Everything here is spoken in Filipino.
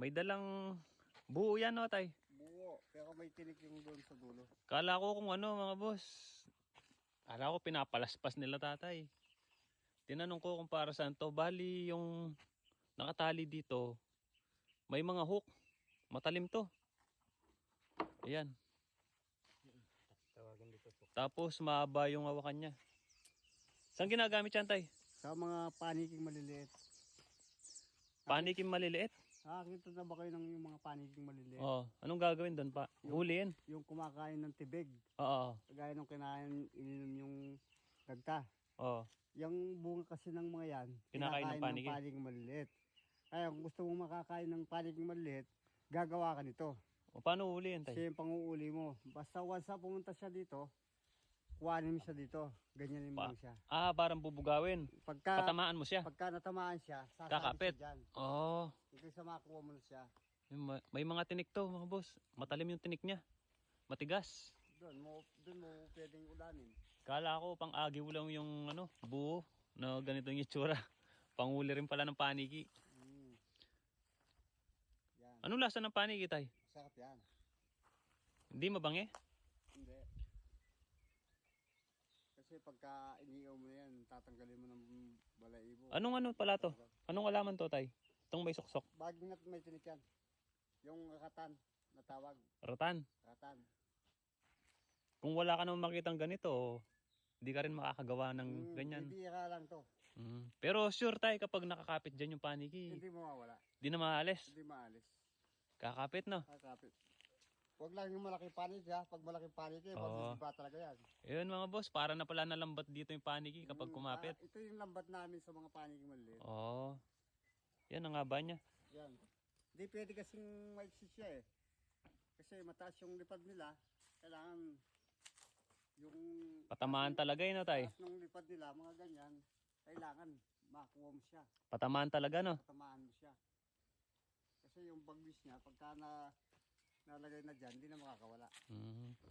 May dalang buo yan, no, tay? Buo. Pero may tinik yung doon sa dulo. Kala ko kung ano, mga boss. Kala ko pinapalaspas nila tatay. Tinanong ko kung para saan to. Bali, yung nakatali dito, may mga hook. Matalim to. Ayan. Tawagan dito po. Tapos, mahaba yung hawakan niya. Saan ginagamit yan, tay? Sa mga paniking maliliit. Panikin maliliit? Nakakita na ba kayo ng yung mga paniking maliliit? Oo. Anong gagawin doon pa? Huliin. Yung kumakain ng tibig. Oo. Kagaya nung kinain, ininom yung gagta. Oo. Yung bunga kasi ng mga yan, Kinakain ng paniki. ng paniking maliliit. Kaya kung gusto mong makakain ng paniking maliliit, gagawa ka nito. O, paano huliin, tay? Siya yung panguuli mo. Basta once na pumunta siya dito, kuhanin mo siya dito. Ganyanin mo Pa- siya. Ah, parang bubugawin. Pagka, Patamaan mo siya. pagka natamaan siya, sasabit Kakapit. siya dyan. Oo. Ikaw sa makuha mo na siya. Yung ma- May mga tinik to, mga boss. Matalim yung tinik niya. Matigas. Doon mo, doon mo pwedeng ulanin. Kala ko pang agiw lang yung ano, buo na ganito yung itsura. Panguli rin pala ng paniki. Mm. Yan. Anong lasa ng paniki, tay? Sarap yan. Hindi mabangi? Hindi. Kasi pagka iniigaw mo na yan, tatanggalin mo ng balaibo. Anong ano pala to? Anong alaman to, tay? Itong may suksok. Baging na may tinik yan. Yung ratan na tawag. Ratan. Ratan. Kung wala ka naman makitang ganito, hindi ka rin makakagawa ng Mm, ganyan. Bibira lang to. Mm. Pero sure tay kapag nakakapit dyan yung paniki, Hindi mawawala. di na maalis. Hindi maalis. Kakapit no? Kakapit. Huwag lang yung malaking panik ha. Pag malaking panik eh, Oo. mabibiba talaga yan. Ayun mga boss, para na pala nalambat dito yung paniki kapag Mm, kumapit. ah, ito yung lambat namin sa mga panik maliit. Oo. Yan ang haba niya. Yan. Hindi pwede kasing maiksi siya eh. Kasi mataas yung lipad nila. Kailangan yung Patamaan talaga yun no tay? taas ng lipad nila, mga ganyan, kailangan makuha mo siya. Patamaan talaga no? Patamaan mo siya. Kasi yung bagwis niya, pagka na nalagay na dyan, hindi na makakawala. Mhm.